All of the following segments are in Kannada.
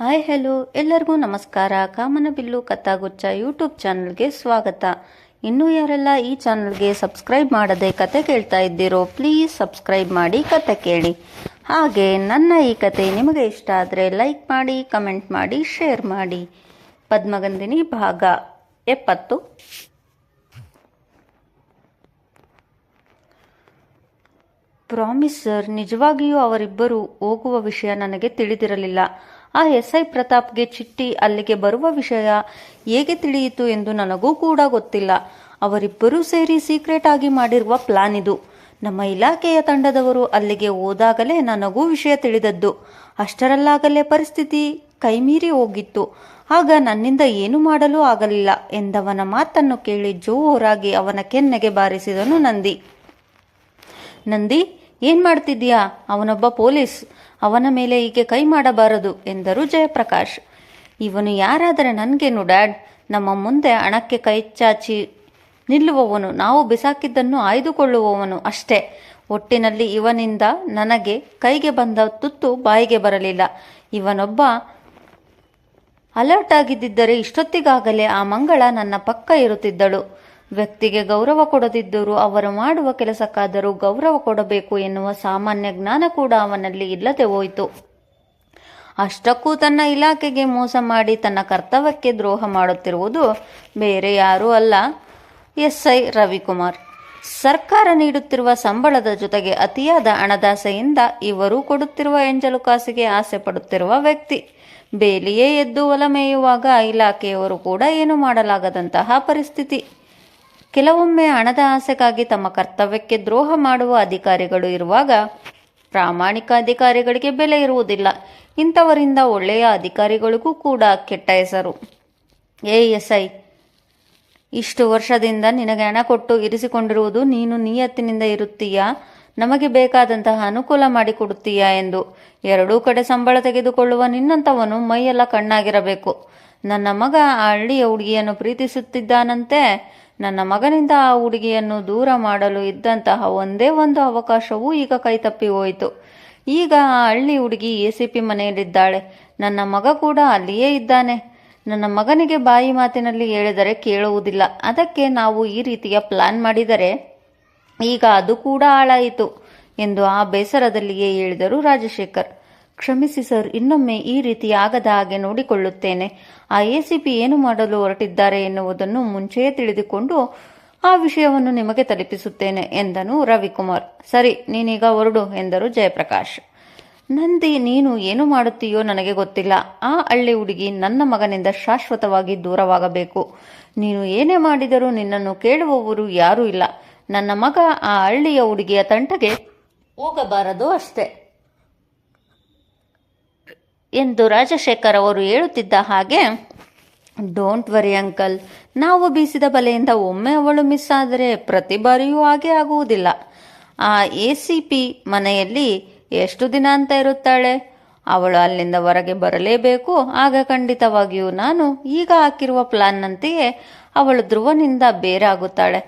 Hi, hello. ಎಲ್ಲರಿಗೂ ನಮಸ್ಕಾರ. ಕಾಮನಬಿಲ್ಲು ಕಥಾಗುಚ್ಚ ಯೂಟ್ಯೂಬ್ ಚಾನಲ್ಗೆ ಸ್ವಾಗತ. ಇನ್ನೂ ಯಾರೆಲ್ಲ ಈ ಚಾನಲ್ಗೆ ಸಬ್ಸ್ಕ್ರೈಬ್ ಮಾಡದೆ ಕತೆ ಕೇಳ್ತಾ ಇದ್ದೀರೋ, ಪ್ಲೀಸ್ ಸಬ್ಸ್ಕ್ರೈಬ್ ಮಾಡಿ ಕತೆ ಕೇಳಿ. ಹಾಗೆ ನನ್ನ ಈ ಕತೆ ನಿಮಗೆ ಇಷ್ಟ ಆದರೆ ಲೈಕ್ ಮಾಡಿ, ಕಮೆಂಟ್ ಮಾಡಿ, ಶೇರ್ ಮಾಡಿ. ಪದ್ಮಗಂಧಿನಿ ಭಾಗ ಎಪ್ಪತ್ತು. ಪ್ರಾಮಿಸ್ ಸರ್, ನಿಜವಾಗಿಯೂ ಅವರಿಬ್ಬರು ಹೋಗುವ ವಿಷಯ ನನಗೆ ತಿಳಿದಿರಲಿಲ್ಲ. ಆ ಎಸ್ ಐ ಪ್ರತಾಪ್ಗೆ ಚಿಟ್ಟಿ ಅಲ್ಲಿಗೆ ಬರುವ ವಿಷಯ ಹೇಗೆ ತಿಳಿಯಿತು ಎಂದು ನನಗೂ ಕೂಡ ಗೊತ್ತಿಲ್ಲ. ಅವರಿಬ್ಬರೂ ಸೇರಿ ಸೀಕ್ರೆಟ್ ಆಗಿ ಮಾಡಿರುವ ಪ್ಲಾನ್ ಇದು. ನಮ್ಮ ಇಲಾಖೆಯ ತಂಡದವರು ಅಲ್ಲಿಗೆ ಹೋದಾಗಲೇ ನನಗೂ ವಿಷಯ ತಿಳಿದದ್ದು. ಅಷ್ಟರಲ್ಲಾಗಲೇ ಪರಿಸ್ಥಿತಿ ಕೈಮೀರಿ ಹೋಗಿತ್ತು. ಆಗ ನನ್ನಿಂದ ಏನು ಮಾಡಲು ಆಗಲಿಲ್ಲ ಎಂದವನ ಮಾತನ್ನು ಕೇಳಿ ಜೋರಾಗಿ ಅವನ ಕೆನ್ನೆಗೆ ಬಾರಿಸಿದನು ನಂದಿ. ನಂದಿ, ಏನ್ ಮಾಡ್ತಿದ್ಯಾ ಅವನೊಬ್ಬ ಪೊಲೀಸ್. ಅವನ ಮೇಲೆ ಹೀಗೆ ಕೈ ಮಾಡಬಾರದು ಎಂದರು ಜಯಪ್ರಕಾಶ್. ಇವನು ಯಾರಾದರೆ ನನಗೇನು ಡ್ಯಾಡ್? ನಮ್ಮ ಮುಂದೆ ಹಣಕ್ಕೆ ಕೈ ಚಾಚಿ ನಿಲ್ಲುವವನು, ನಾವು ಬಿಸಾಕಿದ್ದನ್ನು ಆಯ್ದುಕೊಳ್ಳುವವನು ಅಷ್ಟೇ. ಒಟ್ಟಿನಲ್ಲಿ ಇವನಿಂದ ನನಗೆ ಕೈಗೆ ಬಂದ ತುತ್ತು ಬಾಯಿಗೆ ಬರಲಿಲ್ಲ. ಇವನೊಬ್ಬ ಅಲರ್ಟ್ ಆಗಿದ್ದರೆ ಇಷ್ಟೊತ್ತಿಗಾಗಲೇ ಆ ಮಂಗಳ ನನ್ನ ಪಕ್ಕ ಇರುತ್ತಿದ್ದಳು. ವ್ಯಕ್ತಿಗೆ ಗೌರವ ಕೊಡದಿದ್ದರೂ ಅವರು ಮಾಡುವ ಕೆಲಸಕ್ಕಾದರೂ ಗೌರವ ಕೊಡಬೇಕು ಎನ್ನುವ ಸಾಮಾನ್ಯ ಜ್ಞಾನ ಕೂಡ ಅವನಲ್ಲಿ ಇಲ್ಲದೆ ಹೋಯಿತು. ಅಷ್ಟಕ್ಕೂ ತನ್ನ ಇಲಾಖೆಗೆ ಮೋಸ ಮಾಡಿ ತನ್ನ ಕರ್ತವ್ಯಕ್ಕೆ ದ್ರೋಹ ಮಾಡುತ್ತಿರುವುದು ಬೇರೆ ಯಾರೂ ಅಲ್ಲ ಎಸ್ ಐ ರವಿಕುಮಾರ್. ಸರ್ಕಾರ ನೀಡುತ್ತಿರುವ ಸಂಬಳದ ಜೊತೆಗೆ ಅತಿಯಾದ ಹಣದಾಸೆಯಿಂದ ಇವರು ಕೊಡುತ್ತಿರುವ ಎಂಜಲು ಕಾಸಿಗೆ ಆಸೆ ಪಡುತ್ತಿರುವ ವ್ಯಕ್ತಿ. ಬೇಲಿಯೇ ಎದ್ದು ಒಲಮೇಯುವಾಗ ಮೇಯುವಾಗ ಇಲಾಖೆಯವರು ಕೂಡ ಏನು ಮಾಡಲಾಗದಂತಹ ಪರಿಸ್ಥಿತಿ? ಕೆಲವೊಮ್ಮೆ ಹಣದ ಆಸೆಗಾಗಿ ತಮ್ಮ ಕರ್ತವ್ಯಕ್ಕೆ ದ್ರೋಹ ಮಾಡುವ ಅಧಿಕಾರಿಗಳು ಇರುವಾಗ ಪ್ರಾಮಾಣಿಕ ಅಧಿಕಾರಿಗಳಿಗೆ ಬೆಲೆ ಇರುವುದಿಲ್ಲ. ಇಂಥವರಿಂದ ಒಳ್ಳೆಯ ಅಧಿಕಾರಿಗಳಿಗೂ ಕೂಡ ಕೆಟ್ಟ ಹೆಸರು. ಎ ಎಸ್ ಐ ಇಷ್ಟು ವರ್ಷದಿಂದ ನಿನಗೆ ಹಣ ಕೊಟ್ಟು ಇರಿಸಿಕೊಂಡಿರುವುದು ನೀನು ನಿಯತ್ತಿನಿಂದ ಇರುತ್ತೀಯಾ? ನಮಗೆ ಬೇಕಾದಂತಹ ಅನುಕೂಲ ಮಾಡಿಕೊಡುತ್ತೀಯಾ ಎಂದು ಎರಡೂ ಕಡೆ ಸಂಬಳ ತೆಗೆದುಕೊಳ್ಳುವ ನಿನ್ನಂಥವನು ಮೈಯೆಲ್ಲ ಕಣ್ಣಾಗಿರಬೇಕು. ನನ್ನ ಮಗ ಆ ಹಳ್ಳಿಯ ಹುಡುಗಿಯನ್ನು ಪ್ರೀತಿಸುತ್ತಿದ್ದಾನಂತೆ. ನನ್ನ ಮಗನಿಂದ ಆ ಹುಡುಗಿಯನ್ನು ದೂರ ಮಾಡಲು ಇದ್ದಂತಹ ಒಂದೇ ಒಂದು ಅವಕಾಶವೂ ಈಗ ಕೈತಪ್ಪಿ ಹೋಯಿತು. ಈಗ ಆ ಹಳ್ಳಿ ಹುಡುಗಿ ಎ ಸಿ ಪಿ ಮನೆಯಲ್ಲಿದ್ದಾಳೆ. ನನ್ನ ಮಗ ಕೂಡ ಅಲ್ಲಿಯೇ ಇದ್ದಾನೆ. ನನ್ನ ಮಗನಿಗೆ ಬಾಯಿ ಮಾತಿನಲ್ಲಿ ಹೇಳಿದರೆ ಕೇಳುವುದಿಲ್ಲ. ಅದಕ್ಕೆ ನಾವು ಈ ರೀತಿಯ ಪ್ಲಾನ್ ಮಾಡಿದರೆ ಈಗ ಅದು ಕೂಡ ಹಾಳಾಯಿತು ಎಂದು ಆ ಬೇಸರದಲ್ಲಿಯೇ ಹೇಳಿದರು ರಾಜಶೇಖರ್. ಕ್ಷಮಿಸಿ ಸರ್, ಇನ್ನೊಮ್ಮೆ ಈ ರೀತಿ ಆಗದ ಹಾಗೆ ನೋಡಿಕೊಳ್ಳುತ್ತೇನೆ. ಆ ಎಸಿಪಿ ಏನು ಮಾಡಲು ಹೊರಟಿದ್ದಾರೆ ಎನ್ನುವುದನ್ನು ಮುಂಚೆಯೇ ತಿಳಿದುಕೊಂಡು ಆ ವಿಷಯವನ್ನು ನಿಮಗೆ ತಲುಪಿಸುತ್ತೇನೆ, ಎಂದನು ರವಿಕುಮಾರ್. ಸರಿ, ನೀನೀಗ ಹೊರಡು, ಎಂದರು ಜಯಪ್ರಕಾಶ್. ನಂದಿ, ನೀನು ಏನು ಮಾಡುತ್ತೀಯೋ ನನಗೆ ಗೊತ್ತಿಲ್ಲ. ಆ ಹಳ್ಳಿ ಹುಡುಗಿ ನನ್ನ ಮಗನಿಂದ ಶಾಶ್ವತವಾಗಿ ದೂರವಾಗಬೇಕು. ನೀನು ಏನೇ ಮಾಡಿದರೂ ನಿನ್ನನ್ನು ಕೇಳುವವರು ಯಾರೂ ಇಲ್ಲ. ನನ್ನ ಮಗ ಆ ಹಳ್ಳಿಯ ಹುಡುಗಿಯ ತಂಟಗೆ ಹೋಗಬಾರದು ಅಷ್ಟೇ. ಎಂದು ರಾಜಶೇಖರ್ ಅವರು ಹೇಳುತ್ತಿದ್ದ ಹಾಗೆ ಡೋಂಟ್ ವರಿ ಅಂಕಲ್ ನಾವು ಬೀಸಿದ ಬಲೆಯಿಂದ ಒಮ್ಮೆ ಅವಳು ಮಿಸ್ ಆದರೆ ಪ್ರತಿ ಬಾರಿಯೂ ಹಾಗೆ ಆಗುವುದಿಲ್ಲ. ಆ ಎ ಸಿ ಪಿ ಮನೆಯಲ್ಲಿ ಎಷ್ಟು ದಿನ ಅಂತ ಇರುತ್ತಾಳೆ? ಅವಳು ಅಲ್ಲಿಂದ ಹೊರಗೆ ಬರಲೇಬೇಕು. ಆಗ ಖಂಡಿತವಾಗಿಯೂ ನಾನು ಈಗ ಹಾಕಿರುವ ಪ್ಲಾನ್ನಂತೆಯೇ ಅವಳು ಧ್ರುವನಿಂದ ಬೇರಾಗುತ್ತಾಳೆ.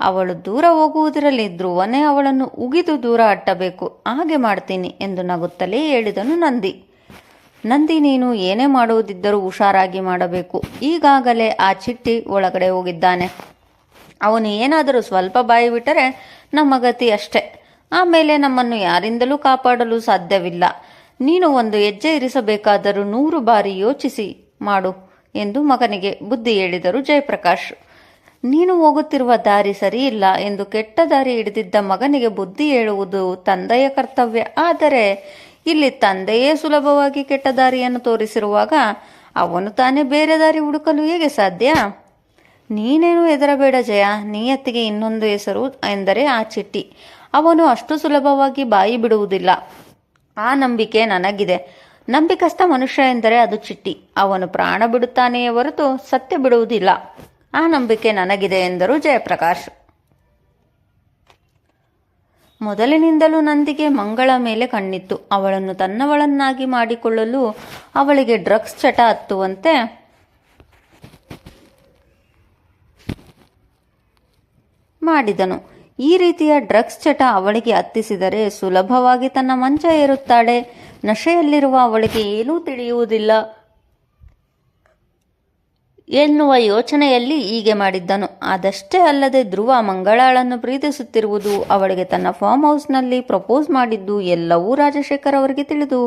ಅವಳು ದೂರ ಹೋಗುವುದರಲ್ಲಿ ಧ್ರುವನೇ ಅವಳನ್ನು ಉಗಿದು ದೂರ ಅಟ್ಟಬೇಕು. ಹಾಗೆ ಮಾಡ್ತೀನಿ ಎಂದು ನಗುತ್ತಲೇ ಹೇಳಿದನು ನಂದಿ. ನಂದಿ ನೀನು ಏನೇ ಮಾಡುವುದಿದ್ದರೂ ಹುಷಾರಾಗಿ ಮಾಡಬೇಕು. ಈಗಾಗಲೇ ಆ ಚಿಟ್ಟಿ ಒಳಗಡೆ ಹೋಗಿದ್ದಾನೆ. ಅವನು ಏನಾದರೂ ಸ್ವಲ್ಪ ಬಾಯಿ ಬಿಟ್ಟರೆ ನಮ್ಮ ಗತಿ ಅಷ್ಟೆ. ಆಮೇಲೆ ನಮ್ಮನ್ನು ಯಾರಿಂದಲೂ ಕಾಪಾಡಲು ಸಾಧ್ಯವಿಲ್ಲ. ನೀನು ಒಂದು ಹೆಜ್ಜೆ ಇರಿಸಬೇಕಾದರೂ ನೂರು ಬಾರಿ ಯೋಚಿಸಿ ಮಾಡು ಎಂದು ಮಗನಿಗೆ ಬುದ್ಧಿ ಹೇಳಿದರು ಜಯಪ್ರಕಾಶ್. ನೀನು ಹೋಗುತ್ತಿರುವ ದಾರಿ ಸರಿಯಿಲ್ಲ ಎಂದು ಕೆಟ್ಟ ದಾರಿ ಹಿಡಿದಿದ್ದ ಮಗನಿಗೆ ಬುದ್ಧಿ ಹೇಳುವುದು ತಂದೆಯ ಕರ್ತವ್ಯ. ಆದರೆ ಇಲ್ಲಿ ತಂದೆಯೇ ಸುಲಭವಾಗಿ ಕೆಟ್ಟ ದಾರಿಯನ್ನು ತೋರಿಸಿರುವಾಗ ಅವನು ತಾನೇ ಬೇರೆ ದಾರಿ ಹುಡುಕಲು ಹೇಗೆ ಸಾಧ್ಯ? ನೀನೇನು ಹೆದರಬೇಡ ಜಯ ನಿಯತ್ತಿಗೆ ಇನ್ನೊಂದು ಹೆಸರು ಎಂದರೆ ಆ ಚಿಟ್ಟಿ. ಅವನು ಅಷ್ಟು ಸುಲಭವಾಗಿ ಬಾಯಿ ಬಿಡುವುದಿಲ್ಲ. ಆ ನಂಬಿಕೆ ನನಗಿದೆ. ನಂಬಿಕಸ್ಥ ಮನುಷ್ಯ ಎಂದರೆ ಅದು ಚಿಟ್ಟಿ. ಅವನು ಪ್ರಾಣ ಬಿಡುತ್ತಾನೆಯೇ ಹೊರತು ಸತ್ಯ ಬಿಡುವುದಿಲ್ಲ. ಆ ನಂಬಿಕೆ ನನಗಿದೆ ಎಂದರು ಜಯಪ್ರಕಾಶ್. ಮೊದಲಿನಿಂದಲೂ ನಂದಿಗೆ ಮಂಗಳ ಮೇಲೆ ಕಣ್ಣಿತ್ತು. ಅವಳನ್ನು ತನ್ನವಳನ್ನಾಗಿ ಮಾಡಿಕೊಳ್ಳಲು ಅವಳಿಗೆ ಡ್ರಗ್ಸ್ ಚಟ ಹತ್ತುವಂತೆ ಮಾಡಿದನು. ಈ ರೀತಿಯ ಡ್ರಗ್ಸ್ ಚಟ ಅವಳಿಗೆ ಹತ್ತಿಸಿದರೆ ಸುಲಭವಾಗಿ ತನ್ನ ಮಂಚ ಏರುತ್ತಾಳೆ. ನಶೆಯಲ್ಲಿರುವ ಅವಳಿಗೆ ಏನೂ ತಿಳಿಯುವುದಿಲ್ಲ. ಎನ್ನುವ ಯೋಚನೆಯಲ್ಲಿ ಹೀಗೆ ಮಾಡಿದ್ದನು. ಅದಷ್ಟೇ ಅಲ್ಲದೆ ಧ್ರುವ ಮಂಗಳಾಳನ್ನು ಪ್ರೀತಿಸುತ್ತಿರುವುದು ಅವಳಿಗೆ ತನ್ನ ಫಾರ್ಮ್ ಹೌಸ್ನಲ್ಲಿ ಪ್ರಪೋಸ್ ಮಾಡಿದ್ದು ಎಲ್ಲವೂ ರಾಜಶೇಖರ್ ಅವರಿಗೆ ತಿಳಿದು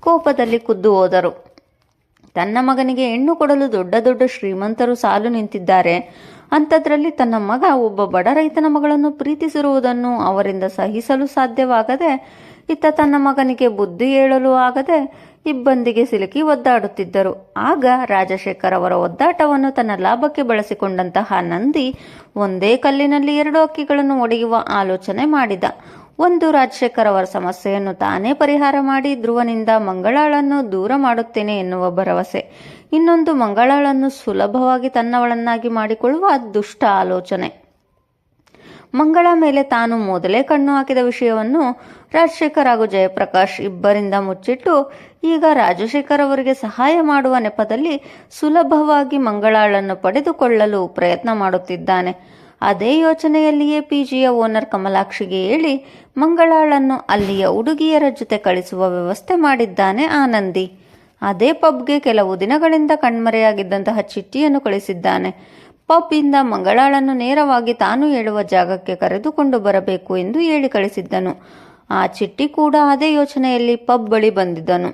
ಕೋಪದಲ್ಲಿ ಕುದ್ದು ಹೋದರು. ತನ್ನ ಮಗನಿಗೆ ಹೆಣ್ಣು ಕೊಡಲು ದೊಡ್ಡ ದೊಡ್ಡ ಶ್ರೀಮಂತರು ಸಾಲು ನಿಂತಿದ್ದಾರೆ. ಅಂಥದ್ರಲ್ಲಿ ತನ್ನ ಮಗ ಒಬ್ಬ ಬಡ ರೈತನ ಮಗಳನ್ನು ಪ್ರೀತಿಸಿರುವುದನ್ನು ಅವರಿಂದ ಸಹಿಸಲು ಸಾಧ್ಯವಾಗದೆ, ಇತ್ತ ತನ್ನ ಮಗನಿಗೆ ಬುದ್ಧಿ ಹೇಳಲು ಆಗದೆ ಇಬ್ಬಂದಿಗೆ ಸಿಲುಕಿ ಒದ್ದಾಡುತ್ತಿದ್ದರು. ಆಗ ರಾಜಶೇಖರ್ ಅವರ ಒದ್ದಾಟವನ್ನು ತನ್ನ ಲಾಭಕ್ಕೆ ಬಳಸಿಕೊಂಡಂತಹ ನಂದಿ ಒಂದೇ ಕಲ್ಲಿನಲ್ಲಿ ಎರಡು ಅಕ್ಕಿಗಳನ್ನು ಒಡೆಯುವ ಆಲೋಚನೆ ಮಾಡಿದ. ಒಂದು ರಾಜಶೇಖರ್ ಅವರ ಸಮಸ್ಯೆಯನ್ನು ತಾನೇ ಪರಿಹಾರ ಮಾಡಿ ಧ್ರುವನಿಂದ ಮಂಗಳಾಳನ್ನು ದೂರ ಮಾಡುತ್ತೇನೆ ಎನ್ನುವ ಭರವಸೆ. ಇನ್ನೊಂದು ಮಂಗಳಾಳನ್ನು ಸುಲಭವಾಗಿ ತನ್ನವಳನ್ನಾಗಿ ಮಾಡಿಕೊಳ್ಳುವ ದುಷ್ಟ ಆಲೋಚನೆ. ಮಂಗಳ ಮೇಲೆ ತಾನು ಮೊದಲೇ ಕಣ್ಣು ಹಾಕಿದ ವಿಷಯವನ್ನು ರಾಜಶೇಖರ್ ಹಾಗೂ ಜಯಪ್ರಕಾಶ್ ಇಬ್ಬರಿಂದ ಮುಚ್ಚಿಟ್ಟು ಈಗ ರಾಜಶೇಖರ್ ಅವರಿಗೆ ಸಹಾಯ ಮಾಡುವ ನೆಪದಲ್ಲಿ ಸುಲಭವಾಗಿ ಮಂಗಳಾಳನ್ನು ಪಡೆದುಕೊಳ್ಳಲು ಪ್ರಯತ್ನ ಮಾಡುತ್ತಿದ್ದಾನೆ. ಅದೇ ಯೋಚನೆಯಲ್ಲಿಯೇ ಪಿಜಿಯ ಓನರ್ ಕಮಲಾಕ್ಷಿಗೆ ಹೇಳಿ ಮಂಗಳಾಳನ್ನು ಅಲ್ಲಿಯ ಹುಡುಗಿಯರ ಜೊತೆ ಕಳಿಸುವ ವ್ಯವಸ್ಥೆ ಮಾಡಿದ್ದಾನೆ ಆನಂದಿ. ಅದೇ ಪಬ್ಗೆ ಕೆಲವು ದಿನಗಳಿಂದ ಕಣ್ಮರೆಯಾಗಿದ್ದಂತಹ ಚಿಟ್ಟಿಯನ್ನು ಕಳಿಸಿದ್ದಾನೆ. ಪಬ್ ಇಂದ ಮಂಗಳಾಳನ್ನು ನೇರವಾಗಿ ತಾನು ಹೇಳುವ ಜಾಗಕ್ಕೆ ಕರೆದುಕೊಂಡು ಬರಬೇಕು ಎಂದು ಹೇಳಿ ಕಳಿಸಿದ್ದನು. ಆ ಚಿಟ್ಟಿ ಕೂಡ ಅದೇ ಯೋಚನೆಯಲ್ಲಿ ಪಬ್ ಬಳಿ ಬಂದಿದ್ದನು.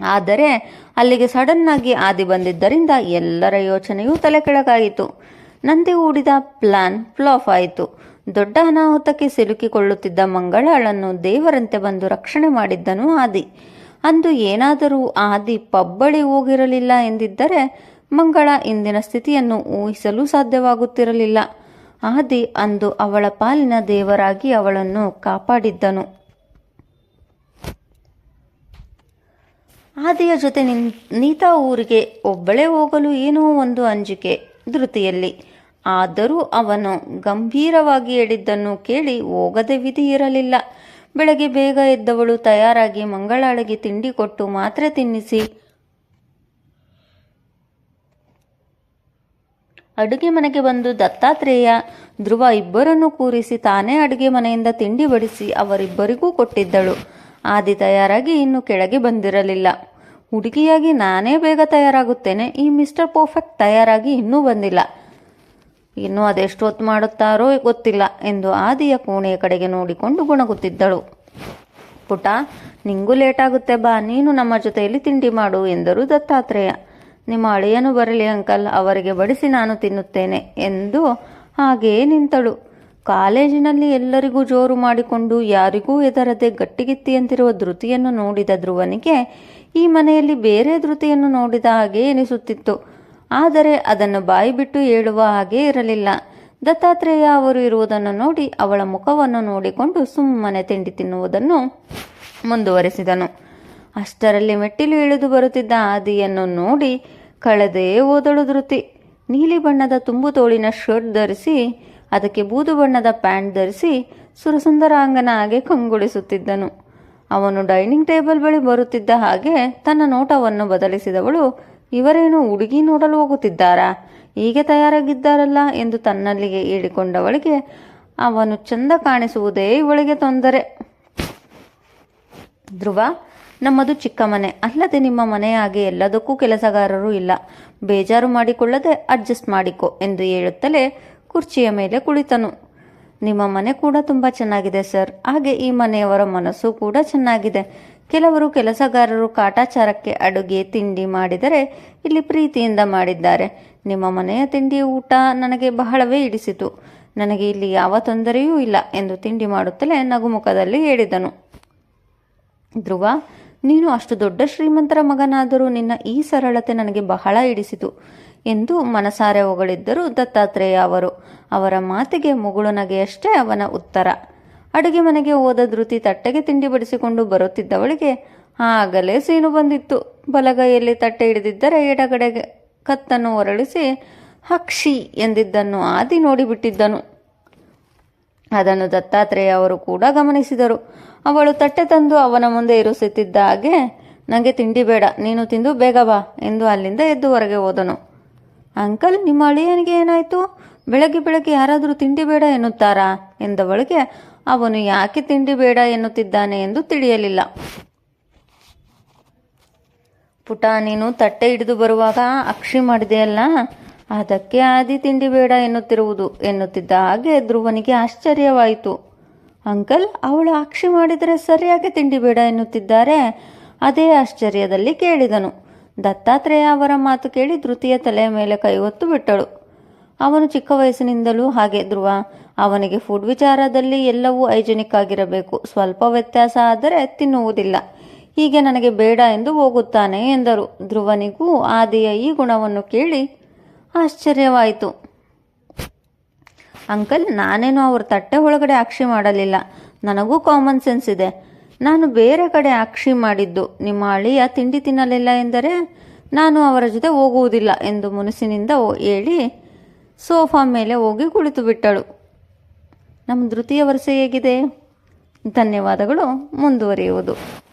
ಆದರೆ ಅಲ್ಲಿಗೆ ಸಡನ್ ಆಗಿ ಆದಿ ಬಂದಿದ್ದರಿಂದ ಎಲ್ಲರ ಯೋಚನೆಯೂ ತಲೆ ಕೆಳಗಾಯಿತು ನಂದಿ ಹೂಡಿದ ಪ್ಲಾನ್ ಫ್ಲಾಫ್ ಆಯಿತು. ದೊಡ್ಡ ಅನಾಹುತಕ್ಕೆ ಸಿಲುಕಿಕೊಳ್ಳುತ್ತಿದ್ದ ಮಂಗಳಾಳನ್ನು ದೇವರಂತೆ ಬಂದು ರಕ್ಷಣೆ ಮಾಡಿದ್ದನು ಆದಿ. ಅಂದು ಏನಾದರೂ ಆದಿ ಪಬ್ಬಳಿ ಹೋಗಿರಲಿಲ್ಲ ಎಂದಿದ್ದರೆ ಮಂಗಳ ಇಂದಿನ ಸ್ಥಿತಿಯನ್ನು ಊಹಿಸಲು ಸಾಧ್ಯವಾಗುತ್ತಿರಲಿಲ್ಲ. ಆದಿ ಅಂದು ಅವಳ ಪಾಲಿನ ದೇವರಾಗಿ ಅವಳನ್ನು ಕಾಪಾಡಿದ್ದನು. ಆದಿಯ ಜೊತೆ ನಿನ್, ನೀತಾ ಊರಿಗೆ ಒಬ್ಬಳೇ ಹೋಗಲು ಏನೋ ಒಂದು ಅಂಜಿಕೆ ಧೃತಿಯಲ್ಲಿ. ಆದರೂ ಅವನು ಗಂಭೀರವಾಗಿ ಹೇಳಿದ್ದನ್ನು ಕೇಳಿ ಹೋಗದೆ ವಿಧಿ ಇರಲಿಲ್ಲ. ಬೆಳಗ್ಗೆ ಬೇಗ ಎದ್ದವಳು ತಯಾರಾಗಿ ಮಂಗಳಾಳಿಗೆ ತಿಂಡಿ ಕೊಟ್ಟು ಮಾತ್ರೆ ತಿನ್ನಿಸಿ ಅಡುಗೆ ಮನೆಗೆ ಬಂದು ದತ್ತಾತ್ರೇಯ ಧ್ರುವ ಇಬ್ಬರನ್ನು ಕೂರಿಸಿ ತಾನೇ ಅಡುಗೆ ಮನೆಯಿಂದ ತಿಂಡಿ ಬಡಿಸಿ ಅವರಿಬ್ಬರಿಗೂ ಕೊಟ್ಟಿದ್ದಳು. ಆದಿ ತಯಾರಾಗಿ ಇನ್ನು ಕೆಳಗೆ ಬಂದಿರಲಿಲ್ಲ. ಹುಡುಗಿಯಾಗಿ ನಾನೇ ಬೇಗ ತಯಾರಾಗುತ್ತೇನೆ. ಈ ಮಿಸ್ಟರ್ ಪರ್ಫೆಕ್ಟ್ ತಯಾರಾಗಿ ಇನ್ನೂ ಬಂದಿಲ್ಲ. ಇನ್ನು ಅದೆಷ್ಟು ಹೊತ್ತು ಮಾಡುತ್ತಾರೋ ಗೊತ್ತಿಲ್ಲ ಎಂದು ಆದಿಯ ಕೋಣೆಯ ಕಡೆಗೆ ನೋಡಿಕೊಂಡು ಗುಣಗುತ್ತಿದ್ದಳು. ಪುಟ, ನಿಂಗೂ ಲೇಟಾಗುತ್ತೆ ಬಾ. ನೀನು ನಮ್ಮ ಜೊತೆಯಲ್ಲಿ ತಿಂಡಿ ಮಾಡು ಎಂದರು ದತ್ತಾತ್ರೇಯ. ನಿಮ್ಮ ಅಳಿಯನು ಬರಲಿ ಅಂಕಲ್, ಅವರಿಗೆ ಬಡಿಸಿ ನಾನು ತಿನ್ನುತ್ತೇನೆ ಎಂದು ಹಾಗೇ ನಿಂತಳು. ಕಾಲೇಜಿನಲ್ಲಿ ಎಲ್ಲರಿಗೂ ಜೋರು ಮಾಡಿಕೊಂಡು ಯಾರಿಗೂ ಎದರದೆ ಗಟ್ಟಿಗಿತ್ತಿಯಂತಿರುವ ಧೃತಿಯನ್ನು ನೋಡಿದ ಧ್ರುವನಿಗೆ ಈ ಮನೆಯಲ್ಲಿ ಬೇರೆ ಧೃತಿಯನ್ನು ನೋಡಿದ ಹಾಗೆ ಎನಿಸುತ್ತಿತ್ತು. ಆದರೆ ಅದನ್ನು ಬಾಯಿ ಬಿಟ್ಟು ಹೇಳುವ ಹಾಗೆ ಇರಲಿಲ್ಲ. ದತ್ತಾತ್ರೇಯ ಅವರು ಇರುವುದನ್ನು ನೋಡಿ ಅವಳ ಮುಖವನ್ನು ನೋಡಿಕೊಂಡು ಸುಮ್ಮನೆ ತಿಂಡಿ ತಿನ್ನುವುದನ್ನು ಮುಂದುವರೆಸಿದನು. ಅಷ್ಟರಲ್ಲಿ ಮೆಟ್ಟಿಲು ಇಳಿದು ಬರುತ್ತಿದ್ದ ಆದಿಯನ್ನು ನೋಡಿ ಕಳೆದೇ ಓದಳು ಧೃತಿ. ನೀಲಿ ಬಣ್ಣದ ತುಂಬು ತೋಳಿನ ಶರ್ಟ್ ಧರಿಸಿ, ಅದಕ್ಕೆ ಬೂದು ಬಣ್ಣದ ಪ್ಯಾಂಟ್ ಧರಿಸಿ ಸುರಸುಂದರಾಂಗನ ಹಾಗೆ ಕಂಗೊಳಿಸುತ್ತಿದ್ದನು. ಅವನು ಡೈನಿಂಗ್ ಟೇಬಲ್ ಬಳಿ ಬರುತ್ತಿದ್ದ ಹಾಗೆ ತನ್ನ ನೋಟವನ್ನು ಬದಲಿಸಿದವಳು, ಇವರೇನು ಹುಡುಗಿ ನೋಡಲು ಹೋಗುತ್ತಿದ್ದಾರಾ? ಹೀಗೆ ತಯಾರಾಗಿದ್ದಾರಲ್ಲ? ಎಂದು ತನ್ನಲ್ಲಿಗೆ ಹೇಳಿಕೊಂಡವಳಿಗೆ, ಅವನು ಚಂದ ಕಾಣಿಸುವುದೇ ಇವಳಿಗೆ ತೊಂದರೆ. ಧ್ರುವ ನಮ್ಮದು ಚಿಕ್ಕ ಮನೆ. ಅಲ್ಲದೆ ನಿಮ್ಮ ಮನೆಯ ಹಾಗೆ ಎಲ್ಲದಕ್ಕೂ ಕೆಲಸಗಾರರು ಇಲ್ಲ. ಬೇಜಾರು ಮಾಡಿಕೊಳ್ಳದೆ ಅಡ್ಜಸ್ಟ್ ಮಾಡಿಕೊ ಎಂದು ಹೇಳುತ್ತಲೇ ಕುರ್ಚಿಯ ಮೇಲೆ ಕುಳಿತನು. ನಿಮ್ಮ ಮನೆ ಕೂಡ ತುಂಬ ಚೆನ್ನಾಗಿದೆ, ಸರ್. ಹಾಗೆ ಈ ಮನೆಯವರ ಮನಸ್ಸು ಕೂಡ ಚೆನ್ನಾಗಿದೆ. ಕೆಲವರು ಕೆಲಸಗಾರರು ಕಾಟಾಚಾರಕ್ಕೆ ಅಡುಗೆ, ತಿಂಡಿ ಮಾಡಿದರೆ ಇಲ್ಲಿ ಪ್ರೀತಿಯಿಂದ ಮಾಡಿದ್ದಾರೆ. ನಿಮ್ಮ ಮನೆಯ ತಿಂಡಿ ಊಟ ನನಗೆ ಬಹಳವೇ ಇಡಿಸಿತು ನನಗೆ ಇಲ್ಲಿ ಯಾವ ತೊಂದರೆಯೂ ಇಲ್ಲ ಎಂದು ತಿಂಡಿ ಮಾಡುತ್ತಲೇ ನಗುಮುಖದಲ್ಲಿ ಹೇಳಿದನು. ಧ್ರುವ ನೀನು ಅಷ್ಟು ದೊಡ್ಡ ಶ್ರೀಮಂತರ ಮಗನಾದರೂ ನಿನ್ನ ಈ ಸರಳತೆ ನನಗೆ ಬಹಳ ಹಿಡಿಸಿತು ಎಂದು ಮನಸಾರೆ ಹೊಗಳಿದ್ದರು ದತ್ತಾತ್ರೇಯ ಅವರು. ಅವರ ಮಾತಿಗೆ ಮುಗುಳು ನಗೆಯಷ್ಟೇ ಅವನ ಉತ್ತರ. ಅಡುಗೆ ಮನೆಗೆ ಹೋದ ಧೃತಿ ತಟ್ಟೆಗೆ ತಿಂಡಿ ಬಡಿಸಿಕೊಂಡು ಬರುತ್ತಿದ್ದವಳಿಗೆ ಆಗಲೇ ಸೀನು ಬಂದಿತ್ತು. ಬಲಗೈಯಲ್ಲಿ ತಟ್ಟೆ ಹಿಡಿದಿದ್ದರೆ ಎಡಗಡೆಗೆ ಕತ್ತನ್ನು ಹೊರಳಿಸಿ ಹಕ್ಷಿ ಎಂದಿದ್ದನ್ನು ಆದಿ ನೋಡಿಬಿಟ್ಟಿದ್ದನು. ಅದನ್ನು ದತ್ತಾತ್ರೇಯ ಅವರು ಕೂಡ ಗಮನಿಸಿದರು. ಅವಳು ತಟ್ಟೆ ತಂದು ಅವನ ಮುಂದೆ ಇರಿಸುತ್ತಿದ್ದ ಹಾಗೆ ನನಗೆ ತಿಂಡಿ ಬೇಡ, ನೀನು ತಿಂದು ಬೇಗ ಬಾ, ಎಂದು ಅಲ್ಲಿಂದ ಎದ್ದು ಹೊರಗೆ ಹೋದನು. ಅಂಕಲ್, ನಿಮ್ಮ ಅಳಿಯನಿಗೆ ಏನಾಯಿತು? ಬೆಳಗ್ಗೆ ಬೆಳಗ್ಗೆ ಯಾರಾದರೂ ತಿಂಡಿ ಬೇಡ ಎನ್ನುತ್ತಾರಾ? ಎಂದವಳಿಗೆ, ಅವನು ಯಾಕೆ ತಿಂಡಿ ಬೇಡ ಎನ್ನುತ್ತಿದ್ದಾನೆ ಎಂದು ತಿಳಿಯಲಿಲ್ಲ. ಪುಟ, ನೀನು ತಟ್ಟೆ ಹಿಡಿದು ಬರುವಾಗ ಅಕ್ಷಿ ಮಾಡಿದೆಯಲ್ಲ ಅದಕ್ಕೆ ಆದಿ ತಿಂಡಿ ಬೇಡ ಎನ್ನುತ್ತಿರುವುದು ಎನ್ನುತ್ತಿದ್ದ ಹಾಗೆ ಧ್ರುವನಿಗೆ ಆಶ್ಚರ್ಯವಾಯಿತು. ಅಂಕಲ್, ಅವಳು ಆಕ್ಷಿ ಮಾಡಿದರೆ ಸರಿಯಾಗಿ ತಿಂಡಿ ಬೇಡ ಎನ್ನುತ್ತಿದ್ದಾರೆ. ಅದೇ ಆಶ್ಚರ್ಯದಲ್ಲಿ ಕೇಳಿದನು. ದತ್ತಾತ್ರೇಯ ಅವರ ಮಾತು ಕೇಳಿ ಧೃತಿಯ ತಲೆಯ ಮೇಲೆ ಕೈ ಹೊತ್ತು ಬಿಟ್ಟಳು. ಅವನು ಚಿಕ್ಕ ವಯಸ್ಸಿನಿಂದಲೂ ಹಾಗೆ ಧ್ರುವ. ಅವನಿಗೆ ಫುಡ್ ವಿಚಾರದಲ್ಲಿ ಎಲ್ಲವೂ ಹೈಜೆನಿಕ್ ಆಗಿರಬೇಕು. ಸ್ವಲ್ಪ ವ್ಯತ್ಯಾಸ ಆದರೆ ತಿನ್ನುವುದಿಲ್ಲ. ಹೀಗೆ ನನಗೆ ಬೇಡ ಎಂದು ಹೋಗುತ್ತಾನೆ ಎಂದರು. ಧ್ರುವನಿಗೂ ಆದಿಯ ಈ ಗುಣವನ್ನು ಕೇಳಿ ಆಶ್ಚರ್ಯವಾಯಿತು. ಅಂಕಲ್, ನಾನೇನು ಅವ್ರ ತಟ್ಟೆ ಒಳಗಡೆ ಆಕ್ಷಿ ಮಾಡಲಿಲ್ಲ. ನನಗೂ ಕಾಮನ್ ಸೆನ್ಸ್ ಇದೆ. ನಾನು ಬೇರೆ ಕಡೆ ಆಕ್ಷಿ ಮಾಡಿದ್ದು. ನಿಮ್ಮ ಅಳಿಯ ತಿಂಡಿ ತಿನ್ನಲಿಲ್ಲ ಎಂದರೆ ನಾನು ಅವರ ಜೊತೆ ಹೋಗುವುದಿಲ್ಲ ಎಂದು ಮುನಸಿನಿಂದ ಹೇಳಿ ಸೋಫಾ ಮೇಲೆ ಹೋಗಿ ಕುಳಿತು ಬಿಟ್ಟಳು. ನಮ್ಮ ಧೃತಿಯ ವರಸೆ ಹೇಗಿದೆ? ಧನ್ಯವಾದಗಳು, ಮುಂದುವರಿಯುವುದು.